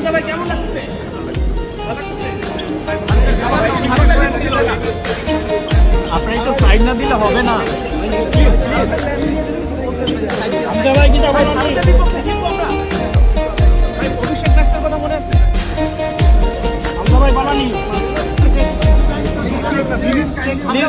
হামজা ভাই কেমন লাগছে আপনি একটু সাইড না দিলে হবে না হামজা ভাই ভাই অভিষেক ম্যাচটার কথা মনে আছে হামজা ভাই বানানি হামজা